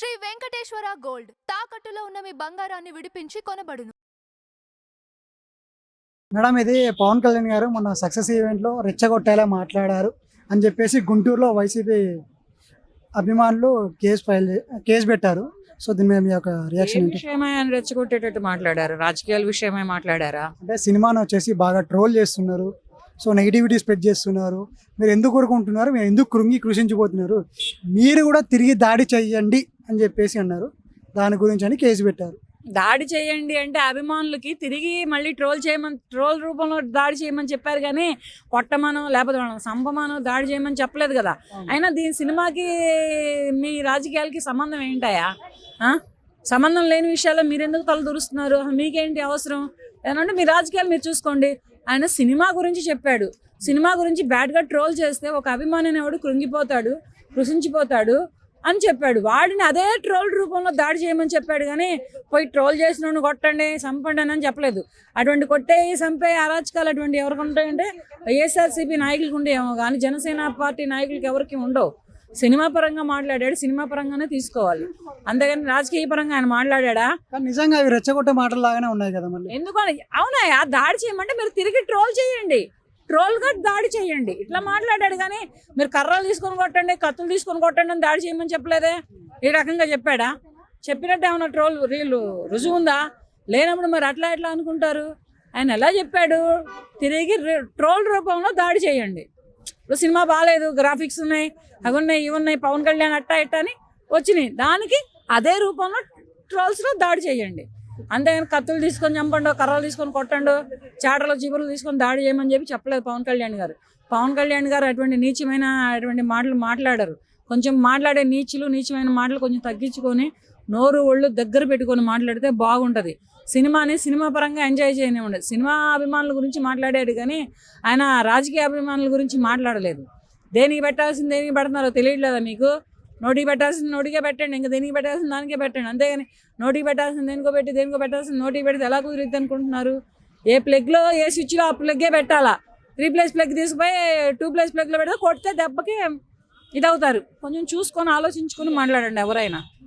Shri Venkateswara gold. తాకట్టులో ఉన్న మీ బంగారాన్ని విడిపించి కొనబడును. మేడం ఇది పవన్ కళ్యాణ్ గారు మొన్న సక్సెస్ ఈవెంట్లో రెచ్చగొట్టేలా మాట్లాడారు అని చెప్పేసి గుంటూరులో వైసీపీ అభిమానులు కేసు ఫైల్ కేసు పెట్టారు. సో దీని మీద మీ యొక్క రియాక్షన్ ఏంటి? విషయమై ఆయన రెచ్చగొట్టేటట్టు మాట్లాడారు? రాజకీయాల విషయమై మాట్లాడారా? అంటే సినిమాను వచ్చేసి బాగా ట్రోల్ చేస్తున్నారు. సో నెగిటివిటీ స్ప్రెడ్ చేస్తున్నారు. మీరు ఎందుకు కోరుకుంటున్నారు? మీరు ఎందుకు కృంగి కృషించిపోతున్నారు? మీరు కూడా తిరిగి దాడి చెయ్యండి అని చెప్పేసి అన్నారు. దాని గురించి అని కేసు పెట్టారు. దాడి చేయండి అంటే అభిమానులకి తిరిగి మళ్ళీ ట్రోల్ చేయమని ట్రోల్ రూపంలో దాడి చేయమని చెప్పారు కానీ కొట్టమనో లేకపోతే మనం సంపమానో దాడి చేయమని చెప్పలేదు కదా. అయినా దీని సినిమాకి మీ రాజకీయాలకి సంబంధం ఏంటయా ఆ? సంబంధం లేని విషయాల్లో మీరు ఎందుకు తల దూరుస్తున్నారు? మీకేంటి అవసరం? ఏమంటే మీ రాజకీయాలు మీరు చూసుకోండి. ఆయన సినిమా గురించి చెప్పాడు. సినిమా గురించి బ్యాడ్గా ట్రోల్ చేస్తే ఒక అభిమాని అనేవాడు కృంగిపోతాడు కృషించిపోతాడు అని చెప్పాడు. వాడిని అదే ట్రోల్ రూపంలో దాడి చేయమని చెప్పాడు కానీ పోయి ట్రోల్ చేసిన కొట్టండి చంపండి అని చెప్పలేదు. అటువంటి కొట్టే చంపే అరాచకాలు అటువంటి ఎవరికి ఉంటాయంటే వైఎస్ఆర్సీపీ నాయకులకు ఉండేమో కానీ జనసేన పార్టీ నాయకులకి ఎవరికి ఉండవు. సినిమా పరంగా మాట్లాడాడు సినిమా పరంగానే తీసుకోవాలి. అంతేగాని రాజకీయ పరంగా ఆయన మాట్లాడా నిజంగా అవి రెచ్చగొట్టే మాటలు లాగానే ఉన్నాయి కదా మళ్ళీ. ఎందుకని అవునా ఆ దాడి చేయమంటే మీరు తిరిగి ట్రోల్ చేయండి. ట్రోల్గా దాడి చేయండి. ఇట్లా మాట్లాడాడు కానీ మీరు కర్రలు తీసుకొని కొట్టండి కత్తులు తీసుకొని కొట్టండి అని దాడి చేయమని చెప్పలేదే? ఈ రకంగా చెప్పాడా? చెప్పినట్టు ఏమన్నా ట్రోల్ రీలు రుజువు ఉందా? లేనప్పుడు మరి అట్లా ఎట్లా అనుకుంటారు? ఆయన ఎలా చెప్పాడు? తిరిగి ట్రోల్ రూపంలో దాడి చేయండి. ఇప్పుడు సినిమా బాగాలేదు గ్రాఫిక్స్ ఉన్నాయి అవి ఉన్నాయి ఇవి ఉన్నాయి పవన్ కళ్యాణ్ అట్టా ఇట్టా అని వచ్చినాయి. దానికి అదే రూపంలో ట్రోల్స్లో దాడి చేయండి. అంతేగాని కత్తులు తీసుకొని చంపండు కర్రలు తీసుకొని కొట్టండు చాటలు చిబుర్లు తీసుకొని దాడి చేయమని చెప్పి చెప్పలేదు పవన్ కళ్యాణ్ గారు. పవన్ కళ్యాణ్ గారు అటువంటి నీచమైన అటువంటి మాటలు మాట్లాడారు. కొంచెం మాట్లాడే నీచులు నీచమైన మాటలు కొంచెం తగ్గించుకొని నోరు ఒళ్ళు దగ్గర పెట్టుకొని మాట్లాడితే బాగుంటుంది. సినిమాని సినిమా పరంగా ఎంజాయ్ చేయనే ఉండదు సినిమా అభిమానుల గురించి మాట్లాడాడు కానీ ఆయన రాజకీయ అభిమానుల గురించి మాట్లాడలేదు. దేనికి పెట్టాల్సింది దేనికి పెడుతున్నారో తెలియట్లేదా మీకు? నోటికి పెట్టాల్సిన నోటికే పెట్టండి ఇంకా దేనికి పెట్టాల్సిన దానికే పెట్టండి. అంతేగాని నోటికి పెట్టాల్సింది దేనికో పెట్టి దేనికో పెట్టాల్సిన నోటికి పెడితే ఎలా కుదిరిద్ది అనుకుంటున్నారు? ఏ ప్లగ్లో ఏ స్విచ్లో ఆ ప్లగ్గే పెట్టాలా? త్రీ ప్లస్ ప్లగ్ తీసుకుపోయి టూ ప్లస్ ప్లగ్లో పెడితే కొడితే దెబ్బకి ఇదవుతారు. కొంచెం చూసుకొని ఆలోచించుకొని మాట్లాడండి ఎవరైనా.